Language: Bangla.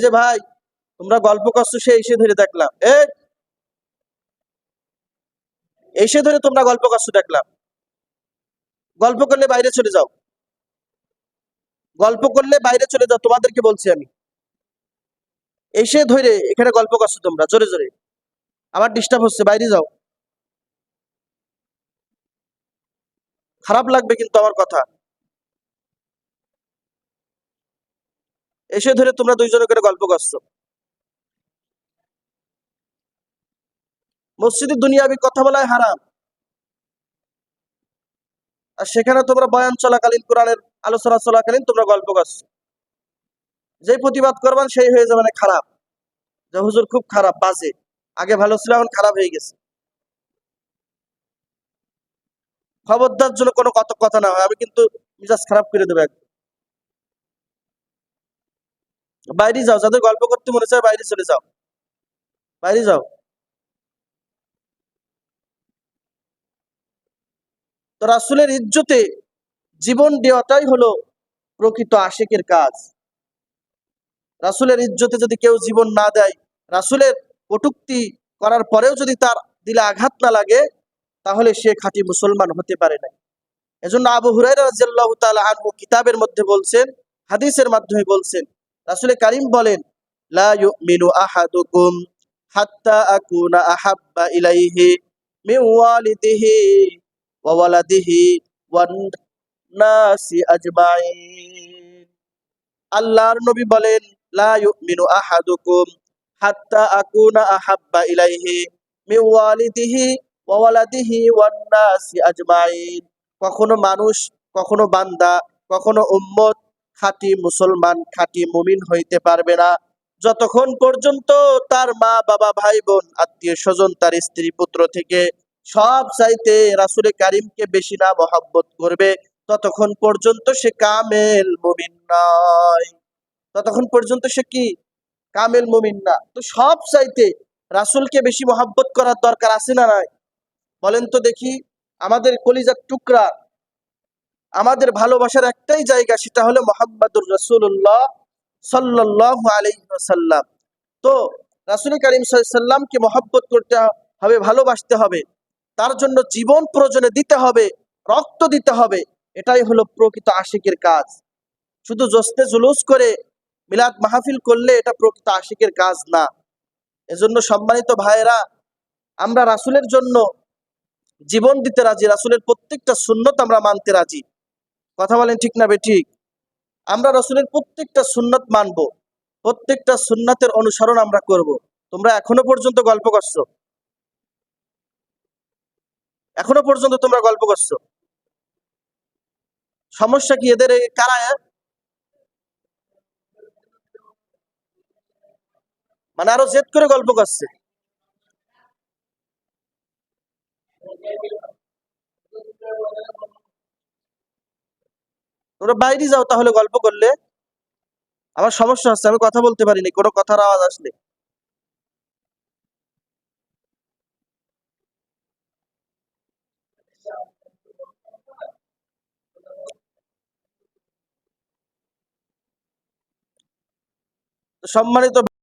যে, ভাই, তোমরা গল্প করছ, সে এসে ধরে দেখলাম। এসে ধরে তোমরা গল্প করছ, দেখলাম। গল্প করলে বাইরে চলে যাও। গল্প করলে বাইরে চলে যাও, তোমাদেরকে বলছি আমি। এসে ধরে এখানে গল্প করছ তোমরা, জোরে জোরে। আমার ডিস্টার্ব হচ্ছে, বাইরে যাও। খারাপ লাগবে কিন্তু আমার কথা। এসে ধরে তোমরা দুইজনে করে গল্প করছ। মসজিদে দুনিয়াবি কথা বলাই হারাম। আর সেখানে তোমরা বয়ান চলাকালীন, কোরআনের আলোচনা চলাকালীন তোমরা গল্প করছ। যে প্রতিবাদ করবেন সেই হয়ে যাবে না খারাপ। যে হুজুর খুব খারাপ, বাজে। আগে ভালো ছিল, এখন খারাপ হয়ে গেছে। খবরদার জন্য কোনো কত কথা না হয়, আমি কিন্তু মিজাজ খারাপ করে দেবো একদম। বাইরে যাও, যাদের গল্প করতে মনে চায় বাইরে চলে যাও। বাইরে যাও। তো রাসুলের ইজ্জতে জীবন দেওয়াটাই হলো প্রকৃত আশেকের কাজ। রাসুলের ইজ্জতে যদি কেউ জীবন না দেয়, রাসুলের কটুক্তি করার পরেও যদি তার দিলে আঘাত না লাগে, তাহলে সে খাঁটি মুসলমান হতে পারে না এজন্য আবু হুরাইরা রাদিয়াল্লাহু তাআলা আনহু কিতাবের মধ্যে বলছেন, হাদিসের মাধ্যমে বলছেন রাসূলে কারীম বলেন, লা ইউমিনু আহাদুকুম হাত্তা আকুনা আহাব্বা ইলাইহি মিন ওয়ালিদিহি ওয়া ওয়ালাদিহি ওয়ান নাসি আজমাইন। আল্লাহর নবী বলেন, লা ইউমিনু আহাদুকুম হাত্তা আকুনা আহাব্বা ইলাইহি মিন ওয়ালিদিহি ওয়া ওয়ালাদিহি ওয়ান নাসি আজমাইন। কখনো মানুষ, কখনো বান্দা, কখনো উম্মত খাঁটি মুসলমান, খাঁটি মুমিন হইতে পারবে না। যতক্ষণ পর্যন্ত তার মা, বাবা ভাই বোন আত্মীয় স্বজন, তার স্ত্রী, পুত্র থেকে সব চাইতে রাসুলে কারিমকে বেশি না মহাব্বত করবে, ততক্ষণ পর্যন্ত সে কামেল মুমিন নয়। ততক্ষণ পর্যন্ত সে কি? কামেল মুমিন না। তো সব চাইতে রাসুলকে বেশি মহাব্বত করার দরকার আছে না নাই? বলেন তো দেখি, আমাদের কলিজার টুকরা আমাদের ভালোবাসার একটাই জায়গা সেটা হলো মোহাম্মদুর রসুল্লাহ সাল্লাহ আলাইসাল্লাম তো রাসুল করিম সাল্লামকে মহব্বত করতে হবে, ভালোবাসতে হবে, তার জন্য জীবন প্রয়োজনে দিতে হবে, রক্ত দিতে হবে, এটাই হলো প্রকৃত আশিকের কাজ। শুধু জস্তে জুলুস করে মিলাদ মাহফিল করলে এটা প্রকৃত আশিকের কাজ না। এজন্য সম্মানিত ভাইয়েরা, আমরা রাসুলের জন্য জীবন দিতে রাজি, রাসুলের প্রত্যেকটা সুন্নত আমরা মানতে রাজি। কথা বলেন ঠিক না ঠিক? আমরা রসুলের প্রত্যেকটা সুন্নত মানব, প্রত্যেকটা সুন্নাতের অনুসরণ আমরা করব। তোমরা এখনও পর্যন্ত গল্প করছ? এখনও পর্যন্ত তোমরা গল্প করছ? সমস্যা কি এদের কারা মানে আরও জেদ করে গল্প করছে। তোমরা বাইরে যাও তাহলে গল্প করলে। আমার সমস্যা হচ্ছে, আমি কথা বলতে পারিনি, কোনো কথার আওয়াজ আসলে। সম্মানিত